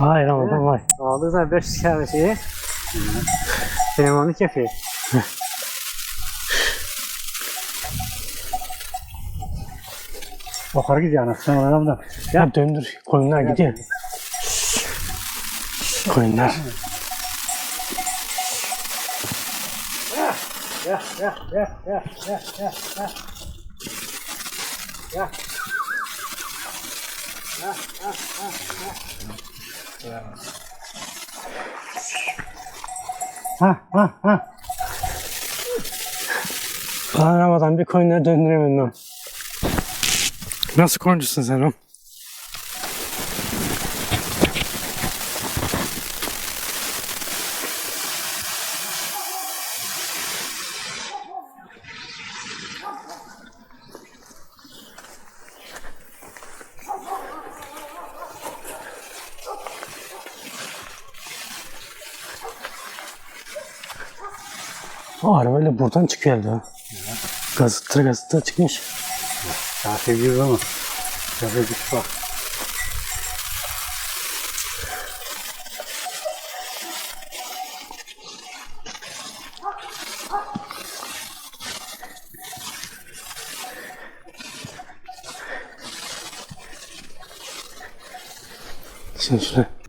Vay Ramazan vay. Aldığı zaman 500 kere şeyi. Onu kefi. Bakar gidiyor anasını ona Ramazan. Ya döndür. Koyunlar gidiyor. Koyunlar. Ya ya ya ya ya ya ya. Ya. Ha ha ha. Lan Ramazan bir koyunları döndüremedim. Nasıl koyuncusun sen oğlum? O arabayla buradan çıkıyor herhalde. ha. Gazete gazete çıkmış. Daha seviyoruz ama. Biraz güç var. Şimdi şuraya.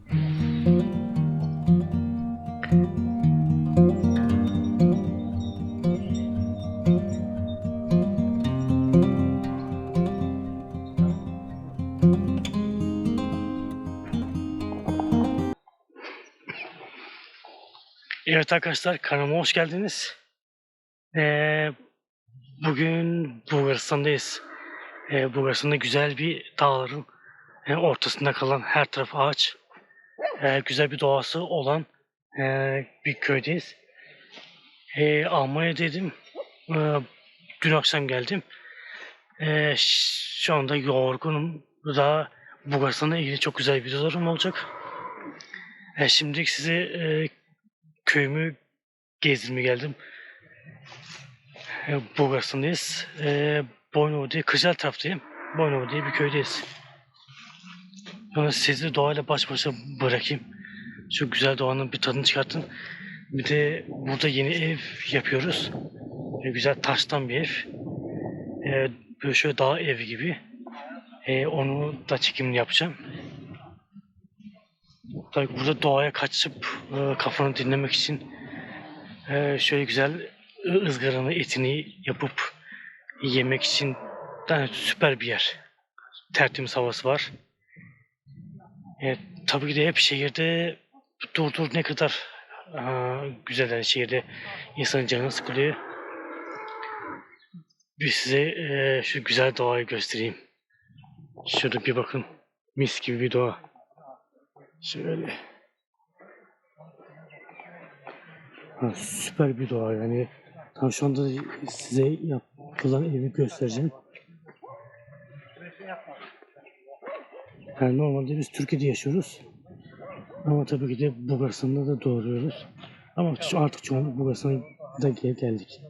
Evet arkadaşlar kanalıma hoş geldiniz. Ee, bugün Bulgaristan'dayız. Ee, Bulgaristan'da güzel bir dağların e, ortasında kalan her taraf ağaç. e, güzel bir doğası olan e, bir köydeyiz. E, Almanya dedim. E, dün akşam geldim. E, ş- şu anda yorgunum. Daha Bulgaristan'la ilgili çok güzel videolarım olacak. E, şimdi size e, köyümü gezdirmeye geldim. E, Bulgaristan'dayız. E, Boynova diye, Kızıl taraftayım. Boynova diye bir köydeyiz. Sonra sizi doğayla baş başa bırakayım. Şu güzel doğanın bir tadını çıkartın. Bir de burada yeni ev yapıyoruz. E, güzel taştan bir ev. E, böyle şöyle dağ evi gibi. E, onu da çekimini yapacağım. Tabii burada doğaya kaçıp e, kafanı dinlemek için e, şöyle güzel ızgaranı etini yapıp yemek için yani süper bir yer. Tertemiz havası var. E, tabii ki de hep şehirde dur dur ne kadar aa, güzel yani şehirde insanın canı sıkılıyor. Bir size e, şu güzel doğayı göstereyim. Şurada bir bakın. Mis gibi bir doğa. Şöyle. Ha, süper bir doğa yani. Tam şu anda size yapılan evi göstereceğim. Yani normalde biz Türkiye'de yaşıyoruz. Ama tabii ki de Bulgaristan'da da doğuruyoruz. Ama artık çoğunluk Bulgaristan'a gel- geldik.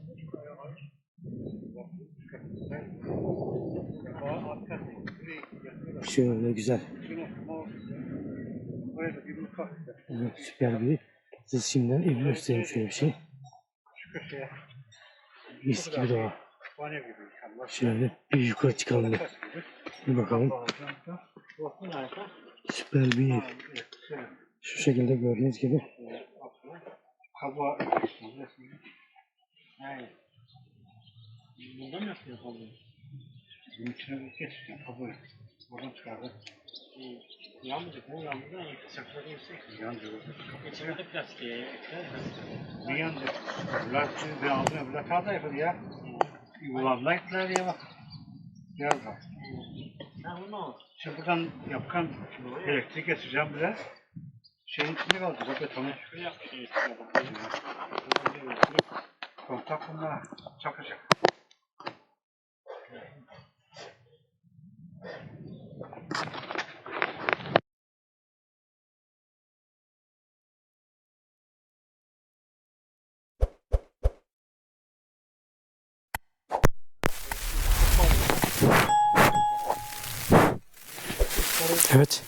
Şöyle güzel. Evet, süper bir. Siz şimdiden evi göstereyim şöyle bir şey. Mis gibi doğa. Şöyle bir yukarı çıkalım bir. Bir bakalım. Süper bir ev. Şu şekilde gördüğünüz gibi. Hava Bundan mı yapıyor kalıyor? bunun içine bir geçeceğim. Hava oradan çıkardı. Yanmayacak mı? Yanmayacak mı? Sıcaklığı yüksek. Yandı. İçine de plastiğe ekler. Bir yandı. Lastiği bir aldı. Bir hata yapıldı ya. Yuvarlar gittiler ya bak. Biraz bak. Ha bunu. Şimdi buradan yapkan elektrik geçeceğim biraz. Şeyin içinde kaldı. Bak betonu. Kontak bunlar. Çakacak. Evet.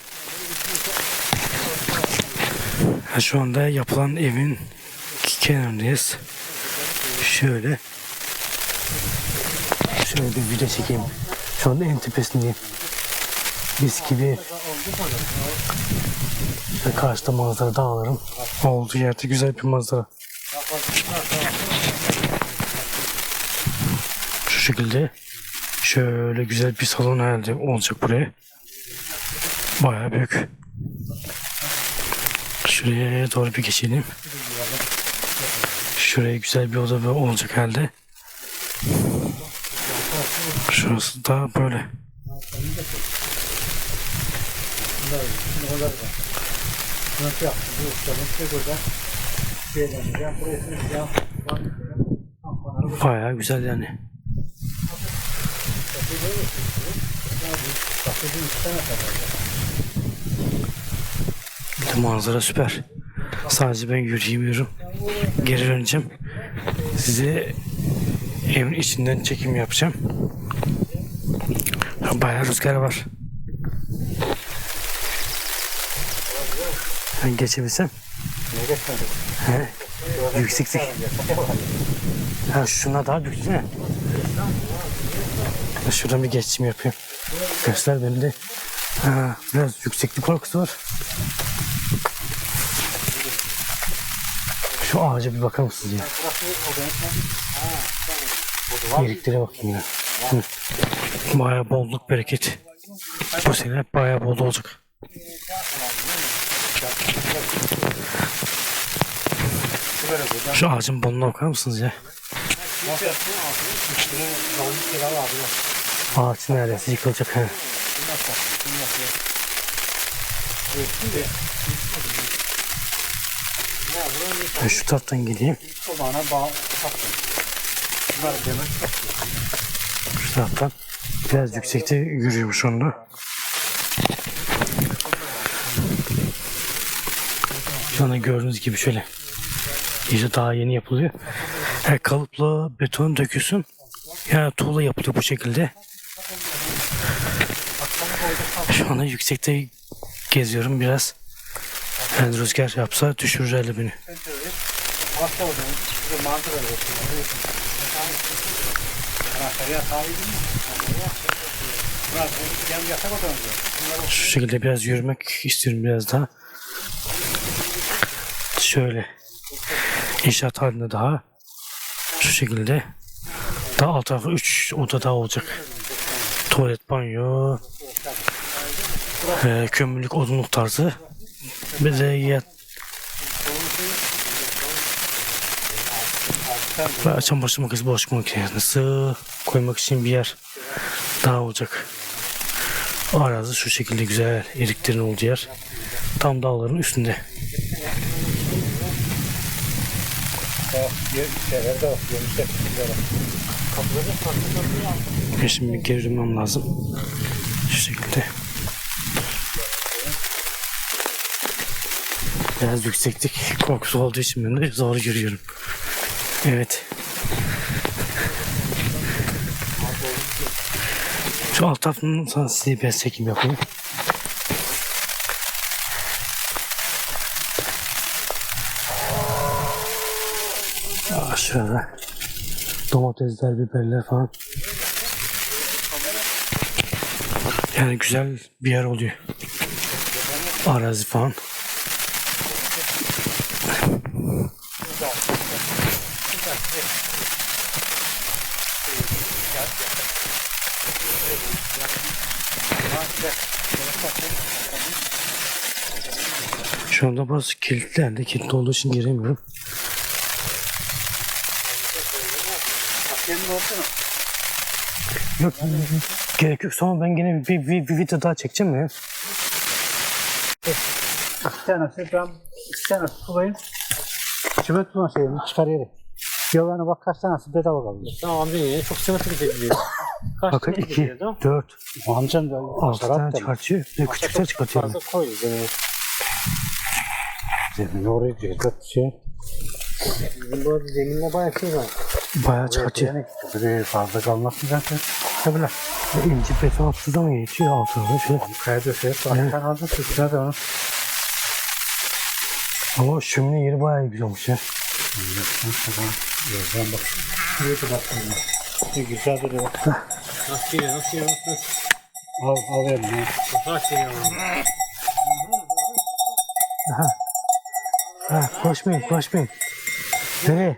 Şu anda yapılan evin kenarındayız. Şöyle. Şöyle bir video çekeyim. Şu anda en tepesindeyim. Mis gibi. Şöyle karşıda manzara dağlarım. Olduğu yerde güzel bir manzara. Şu şekilde. Şöyle güzel bir salon herhalde olacak buraya. Bayağı büyük. Şuraya doğru bir geçelim. Şuraya güzel bir oda olacak herhalde. Şurası da böyle. Nasıl yaptın? Bu ustanın tek özel şeylerden buraya siyah Bayağı güzel yani. Manzara süper. Sadece ben yürüyemiyorum. Geri döneceğim. Size evin içinden çekim yapacağım. Bayağı rüzgar var. Ben geçebilsem. He. Yükseklik. Ha şuna daha büyük değil Şuradan bir geçişim yapayım. Göster benim de. Ha, biraz yükseklik korkusu var. Şu ağaca bir bakar mısınız ya? Yeriklere bakayım ya. Hı. Bayağı bolluk bereket. Bu sene bayağı bol olacak. Şu ağacın bolluğuna bakar mısınız ya? Ağaç neredeyse yıkılacak. He. Ben şu taraftan demek Şu taraftan. Biraz yüksekte yürüyorum şu anda. Şu anda gördüğünüz gibi şöyle. İşte daha yeni yapılıyor. Her kalıpla beton döküyorsun. Ya tuğla yapılıyor bu şekilde. Şu anda yüksekte geziyorum biraz. Yani rüzgar yapsa düşürür herhalde beni. Şu şekilde biraz yürümek istiyorum biraz daha. Şöyle. İnşaat halinde daha. Şu şekilde. Daha alt tarafı 3 oda daha olacak. Tuvalet, banyo. eee, kömürlük, odunluk tarzı. Bir de yat. Ve çamaşır makinesi, bulaşık makinesi koymak için bir yer daha olacak. Arazi şu şekilde güzel eriklerin olduğu yer. Tam dağların üstünde. Şimdi geri dönmem lazım. Şu şekilde. Biraz yükseklik korkusu olduğu için ben de zor yürüyorum. Evet. Şu alt tarafından sana size biraz çekim yapayım. Aa, şurada domatesler, biberler falan. Yani güzel bir yer oluyor. Arazi falan. Şu anda burası kilitlendi. Kilitli olduğu için giremiyorum. Yok gerek yok. Sonra ben yine bir, bir, bir video daha çekeceğim ya. İki tanesi ben iki tanesi sulayın. Çimentonun şeyini çıkar yeri. Yollarına bak kaç tanesi bedava kaldı. Tamam amca çok simetrik ediliyor. Kaç Bakın tane 2, geliyordu? 4, O amcam da 6 tane çıkartıyor. De küçükler çıkartıyor. Fazla koy. Yani Zemin oraya. Dört şey. bizim bu zeminle bayağı şey var. Bayağı. Yani bir fazla kalmasın zaten. Tabii lan. İnci beton attığı zaman geçiyor altına şöyle. Kaya döşeye. Sen hazır de onu. Ama şömine yeri bayağı güzel olmuş ya. Gözden bak. Şuraya da bak. Ne güzel duruyor. Nasıl geliyor? Nasıl geliyor? Al, al eline. Nasıl geliyor? Ha, koşmayın koşmayın. Nereye?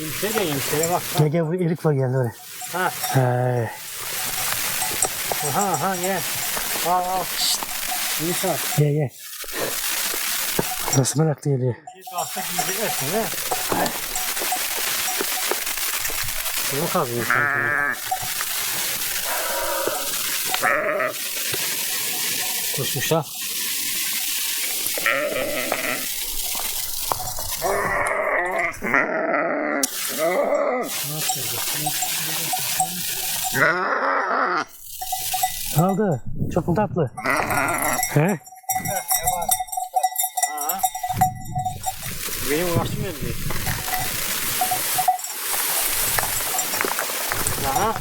Yemşe de yemşeye bak. Gel gel bu erik var geldi oraya. Ha. He. Aha aha gel. Al al. Nisa. Gel gel. Nasıl meraklı geliyor. Bir hasta giyeceksin he. Bunu kazıyorsun sen. Koşmuş ha. Ne oldu? Çok mu tatlı? He? Benim uğraşmıyor diye. Aha.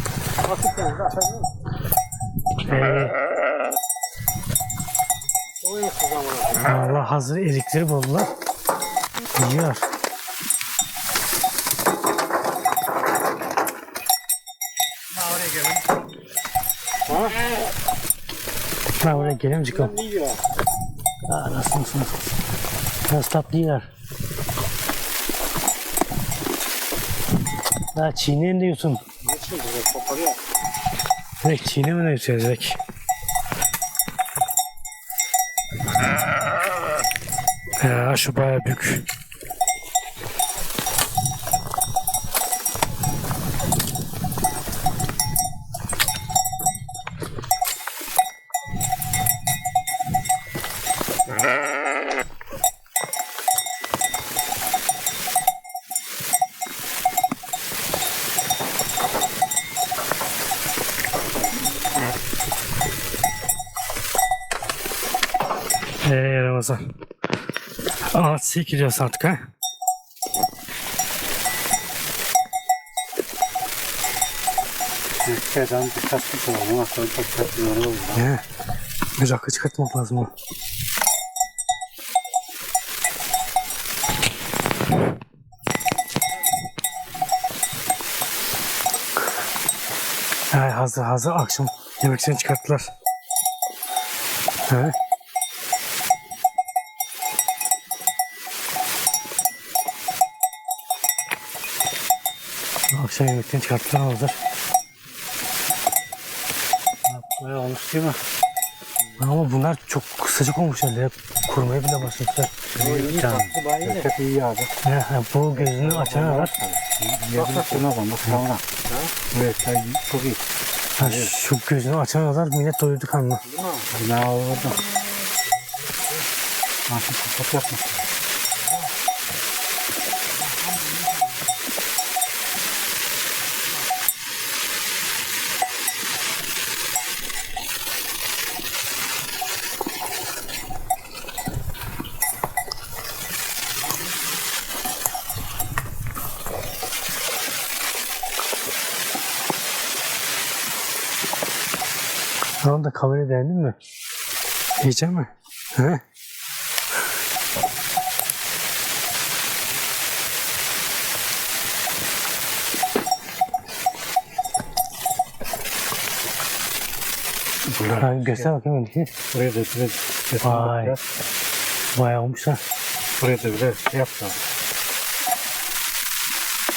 Bakın sen de aşağıya. Ee, zamanı. Allah hazır erikleri buldular. Yiyor. oraya gelin. Ha? Ha oraya gelelim çıkalım. Ne yiyor? Aa, nasıl nasıl nasıl. Nasıl tatlı yiyor. Ha çiğneyin diyorsun. Direkt çiğneme ne diyorsun direkt. Ya şu bayağı büyük. Eee Ramazan. Sekiliyorsun artık ha. Kaydan dikkatli olalım. Sonra çok dikkatli olalım. He. Bir rakı çıkartmak lazım o. Ay hazır hazır akşam yemeklerini çıkarttılar. He. Akşam yemeklerini çıkarttılar hazır. Böyle olmuş değil mi? Ama bunlar çok sıcak olmuş herhalde. Hep kurumaya bile başlamışlar. İyi tatlı bayi de. İyi yağdı. He, he, bu gözünü açana kadar. Yedim şuna bak. Bak sonra. Evet. Çok iyi. Ha, şu gözünü açana kadar millet doyurdu kanını. Ne oldu? Nasıl kapat yapma. Ne oldu kamerayı beğendin mi? Yiyecek mi? He? Ha, göster bakayım öndeki. Buraya da bile Vay. Bayağı olmuş ha. Buraya da bile şey yaptı.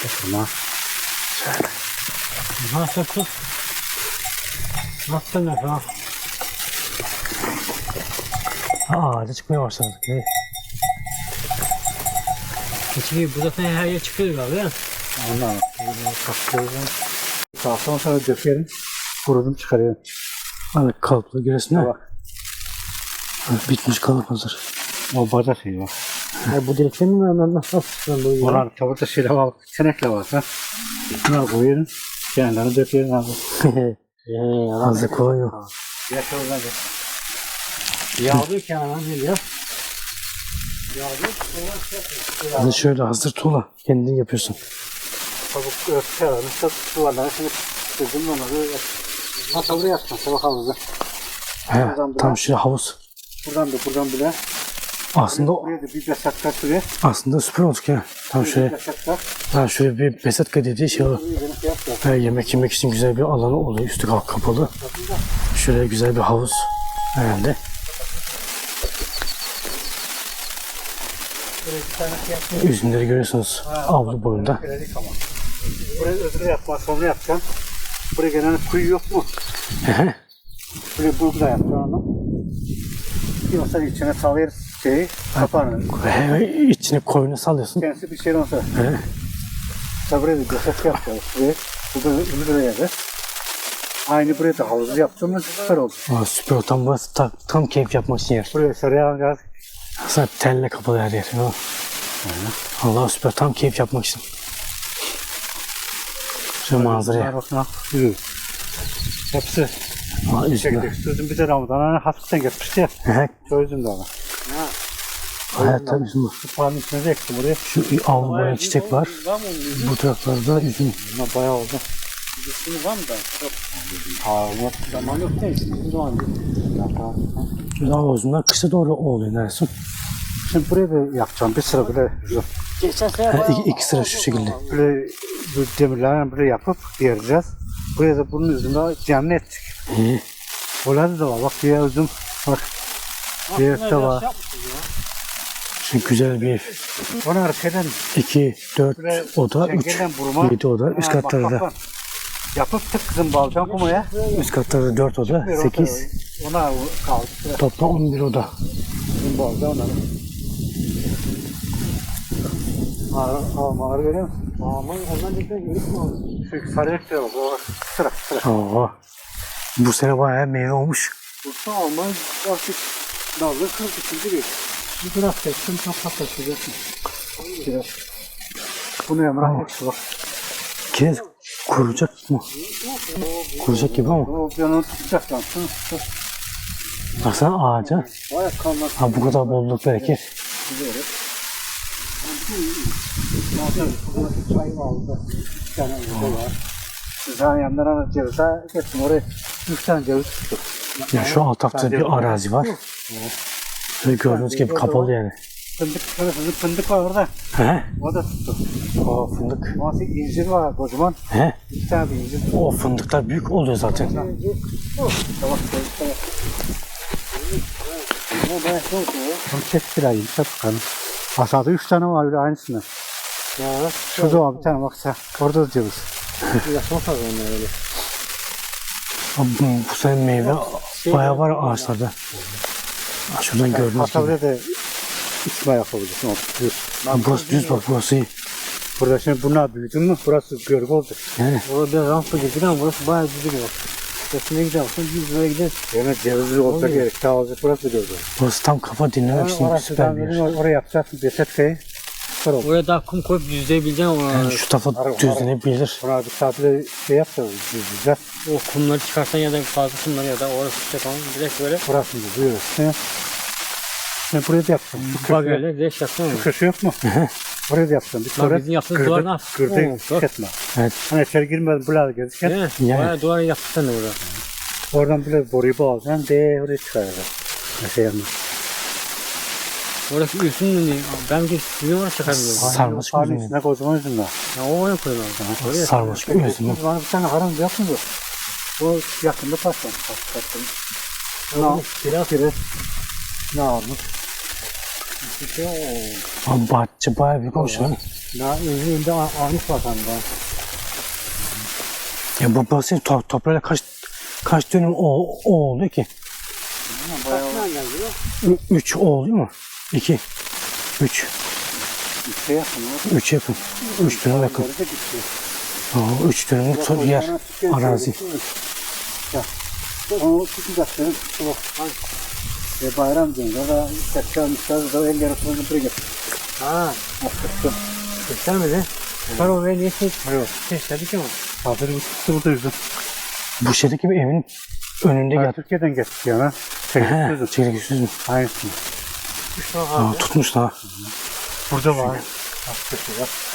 Yapma. Nasıl tut? Nasıl ne ha? Aa, ağaca çıkmaya başladık. Ne? Çünkü bu zaten her yer çıkıyor galiba. ya. Ondan kaptırdım. Kalsam sonra dökerim. Kurudum çıkarıyorum. Hani kalıplı göresine. Bak. Ha, Bitmiş kalıp hazır. O bacak şey bak. Ya bu direkten mi lan nasıl bu ya? Onlar tabii şeyle var. Senekle var. Ha. Bunlar koyuyorum. Kendilerini döküyorum abi. Eee Hazır kolay yok. Yaş oradan da. Yağdı kenara ne diyor? Hadi şöyle hazır tuğla. Kendin yapıyorsun. Tavuk örtüyorlar. Mesela duvarlara şimdi kızım onları Hatta buraya yapsın sabah havuzu. He, tam şu havuz. Buradan da buradan bile. Aslında Buraya da bir besaklar şuraya. aslında süper olduk ya. Tam şöyle, tam şöyle bir besetka dediği şey o. Şey. He, yemek yemek için güzel bir alanı oluyor. Üstü kap- kapalı. Şöyle güzel bir havuz herhalde. Buraya bir tane şey yapıyor. Üzümleri görüyorsunuz avlu boyunda. Buraya öbürü yapma sonra yapacağım. Buraya gelen kuyu yok mu? Buraya bulgu da yapacağım onu. Yoksa içine salıyoruz şeyi kapanır. he, içine koyunu salıyorsun. Kendisi bir şey olsa. He. Buraya da göset yapacağız. Buraya, burada, bunu buraya da. Aynı buraya da havuzu yaptığımız süper oldu. Aa, süper tam tam, tam keyif yapmak için yer. Buraya sarıya gaz. Aslında telle kapalı her yer. Ha. Allah süper tam keyif yapmak için. Şu manzaraya. Bakın ha. Yürü. Hepsi Aa, çektik. Sözüm bir de Ramazan. Hani hafiften geçmişti ya. He, Çözdüm de onu. hayatta üzüm var. Şu paranın içine de ektim buraya. Şu avlu boyun çiçek var. Bu taraflarda üzüm. Buna bayağı oldu. Şimdi var mı da? Yok. Aa, yok. Zaman yok değil. Zaman değil. Daha uzunlar kışa doğru oluyor neresin? Şimdi buraya da yapacağım. Bir sıra böyle Geçen sene Ha, iki, iki sıra şu şekilde. böyle bu demirlerden böyle yapıp yereceğiz. Buraya da bunun üzerine canlı ettik. İyi. Oralarda da var. Bak diğer üzüm. Bak. Diğer de var. Şu güzel bir ev. Onu arkadan 2, 4 Böyle oda, 3, çengelden vurma. 7 oda. Üst Ha, bak, katlarda bak, da. bak. Yapıp tık kızım balcan kumaya. Üst katlarda 4 oda, 8. Ona kaldı. Sıra Toplam 11 oda. kızım balcan ona. Ağır, ağır, ağır görüyor musun? Aman ondan ne kadar görüp mü aldın? Şu sarı ekler oldu. o Sıra sıra. Oo. Bu sene bayağı meyve olmuş. Bursa almaz artık dalga kırdı şimdi bir. Bir biraz kestim çok patlatıcaksın. Biraz. Bunu Emrah yaptı bak. Kiraz kuracak mı? Kuracak gibi ama. O yanını tutacak lan. Şunu tut. Baksana ağaca. Bayağı kalmaz. Ha bu kadar bolluk bereket. Biliyoruz. Zaten burada çay aldı. Bir tane burada var. Sen yandan ana cevize geçtim oraya. Üç tane ceviz tuttuk. Ya şu alt tarafta bir arazi var. Şöyle gördüğünüz gibi kapalı yani. Fındık, fındık, fındık var orada. He? O da tuttu. O fındık. Orası incir var kocaman. He? İki tane bir incir. O fındıklar büyük oluyor zaten. Tamam, tamam. Ne bayağı çok o. Onu çek bir ay, çek bakalım. Aşağıda üç tane var öyle aynısından. Ya. Şurada var bir tane bak sen. Orada da ceviz. Yaşma fazla onlar öyle. Ha, Bu, sene meyve bayağı var ağaçlarda. Ha, Şuradan gördüğünüz Hatta gibi. buraya da içme yapabilirsin. O düz. Ha, burası düz bak burası iyi. Burada şimdi bunlar büyüdü mü burası görgü olacak. He. Orada rampa gibi ama burası bayağı düzgün bak. Resmine gidersin, biz buraya gideriz. Yani cevizli olacak gerek. Daha olacak burası görgü. Burası tam kafa dinlemek için Orası süper bir yer. or- oraya yapacaksın. Besetkayı. Süper oldu. Oraya daha kum koyup düzleyebileceksin ama Yani şu tarafa düzlenebilir. Buna bir saatle şey yapacağız. Düzleyeceğiz. o kumları çıkarsan ya da fazla kumları ya da orası tutacak ama direkt böyle Burasını da duyuyoruz. Şimdi, şimdi buraya da yapacağım. Şu bak öyle direkt yapsana. şu köşe yok mu? Buraya da yapacağım. Bir Bak sonra bizim yaptığımız duvar ne yap- Gırdı Oo, bak. Evet. Hani içeri girmeden buralarda gözüken. Mi? Yani. Bayağı duvarı yaptırsana burada. Oradan böyle boruyu bağlayacaksın. De oraya çıkaracaksın. Şey yapma. Orası ülsün mü diye. Ben bir sizin oraya dedim. Sarmaşık üzümü. üstüne kocaman var. Ya o oraya koyalım. Oraya. Sarmaşık üzümü. Bana bir tane haram yok mu bu? O yakında patlar. Patlar. Ne? Biraz biraz. Ne almış? Bir şey bahçe bayağı büyük olmuş ha. Daha üzümünde almış bakalım ben. Ya bu burası to toprağıyla kaç kaç dönüm o, o oluyor ki? Bayağı Ü- üç o oluyor mu? İki. Üç. bir şey yapın. Üç yakın. Üç dönüm yakın. Aa, üç dönümlük to- yer. Arazi. Ya. Onu tutacaksın. O. E, bayram günü. Orada tekrar müşteri de el yarısını buraya getir. Ha. Attıktı. Göstermedi. Ben oraya niye şey Yok. istedik ama. Hazır bir tuttu burada üzüm. Bu şeydeki bir evin önünde Ha, gel. Türkiye'den getirdik ya. Çekik He, üzüm. çekirdek üzüm. Aynısını. Aa, tutmuş da. Burada var.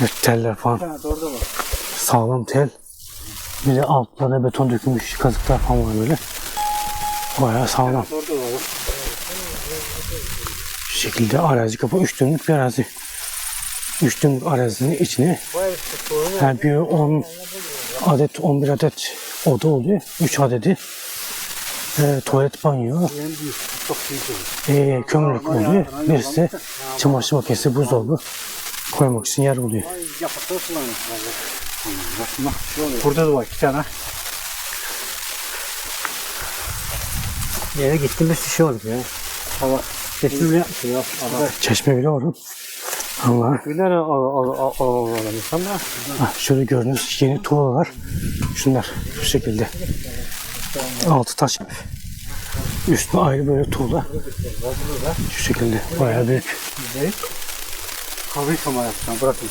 Evet, teller falan. de orada var. sağlam tel. Bir de altlarına beton dökülmüş kazıklar falan var böyle. Bayağı sağlam. Orada var. Şu şekilde arazi kapı 3 dönümlük bir arazi. 3 dönümlük arazinin içine her bir 10 adet 11 adet oda oluyor. 3 adedi e, tuvalet banyo, e, kömürlük oluyor. Birisi çamaşır makinesi, buzdolabı koymak için yer oluyor. Burada da var iki tane. Eve gittim bir şey olur ya. Hava. Kesin bile yapmıyor ya. Adam. Çeşme bile var. Allah. Günler al al al al al ama Ah, şöyle gördüğünüz yeni tuğlalar. Şunlar şu şekilde. Altı taş. Üstüne ayrı böyle tuğla. Şu şekilde bayağı büyük. Halı yıkama yapacağım. Bırakın.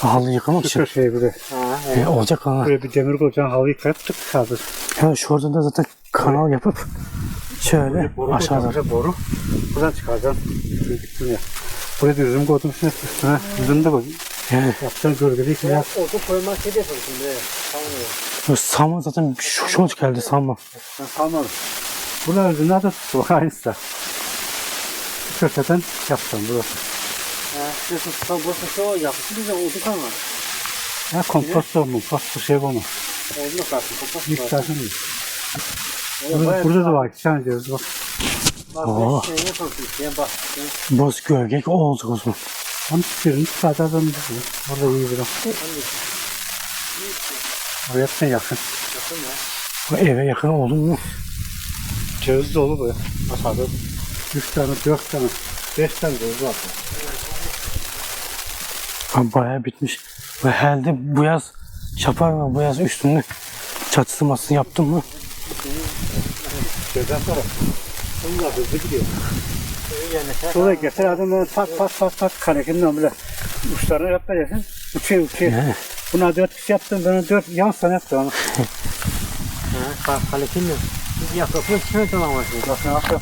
Halı yıkamak için. Şu şey böyle. Ha, E, olacak ha. Buraya bir demir koyacaksın. Halı yıkayıp tık kaldır. Ya şu oradan da zaten kanal yapıp şöyle Boru aşağıdan. koyacaksın, Boru. Buradan çıkaracaksın. Ya. Buraya da üzüm koydum üstüne. Üstüne üzüm de koy. Yani Yapacaksın gölgeli yıkayacak. Orta koymak şey yapalım şimdi. Ya. bu salma zaten şu, şu geldi salma. Ben kalmadım. Bunlar üzümler de tuttu. Bak aynısı da. Şu köşeden yapacağım burası. Ha, bir şey olacak. Şimdi de oldu tamam. Ya kompost olma. Kompost şey olma. Oldu kalsın. Kapat. Miktarını mı? Burada, burada da var. Tane diyoruz bak. Oo. Şey. Ya bak. Boz gölge o olacak o zaman. Onun birini sadece adam diyor. Orada iyi bir Oraya yapsan yakın. Bu eve yakın oldu mu? Ceviz dolu bu. Aşağıda. Üç tane, dört tane, beş tane ceviz var. Ha, Bayağı bitmiş. Ve herhalde bu yaz şapar mı? Bu yaz üstünü çatısı masası yaptın mı? Şeyden sonra. Bunlar hızlı gidiyor. Sonra getir adamı pat pat pat pat kanekinden bile uçlarını yapacaksın. Uçuyor uçuyor. Ne? Buna dört kişi yaptım, ben dört yan sana yaptım ama. Ha, kalekin mi? Biz yapraklı kime tamam var. Bak ne yaptım?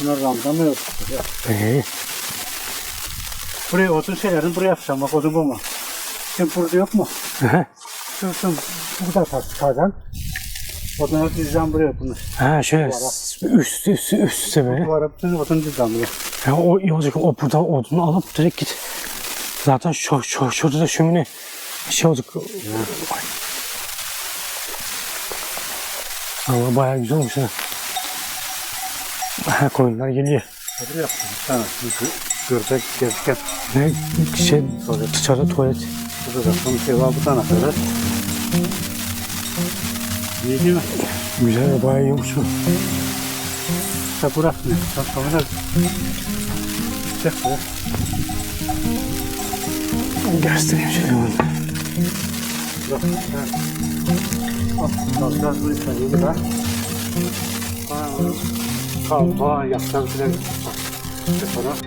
Bunlar ramdamıyor. Ee, Buraya odun şeylerini buraya yapacağım bak odun bulma. Şimdi burada yok mu? aha. Şu şu bu kadar tas Odunu dizeceğim buraya bunu. ha şöyle üst üst üst böyle. Bu ara bütün odunu dizeceğim buraya. Ya o iyi olacak. O buradan odunu alıp direkt git. Zaten şu, şu, şurada da şömine şey olacak. Ama bayağı güzel olmuş ha. Ha koyunlar geliyor. Hadi yaptım bir tane. Gördek gezken. Ne şey dışarıda tuvalet. Burada da son şey var bu tane kadar. İyi değil mi? Güzel bayağı iyi olmuş. ha. İşte burası ne? Sen sonra da Çek buraya. Göstereyim şöyle hemen. Burası. Al, al, biraz buraya yedi. Kalma, yapacağım filan. Ona.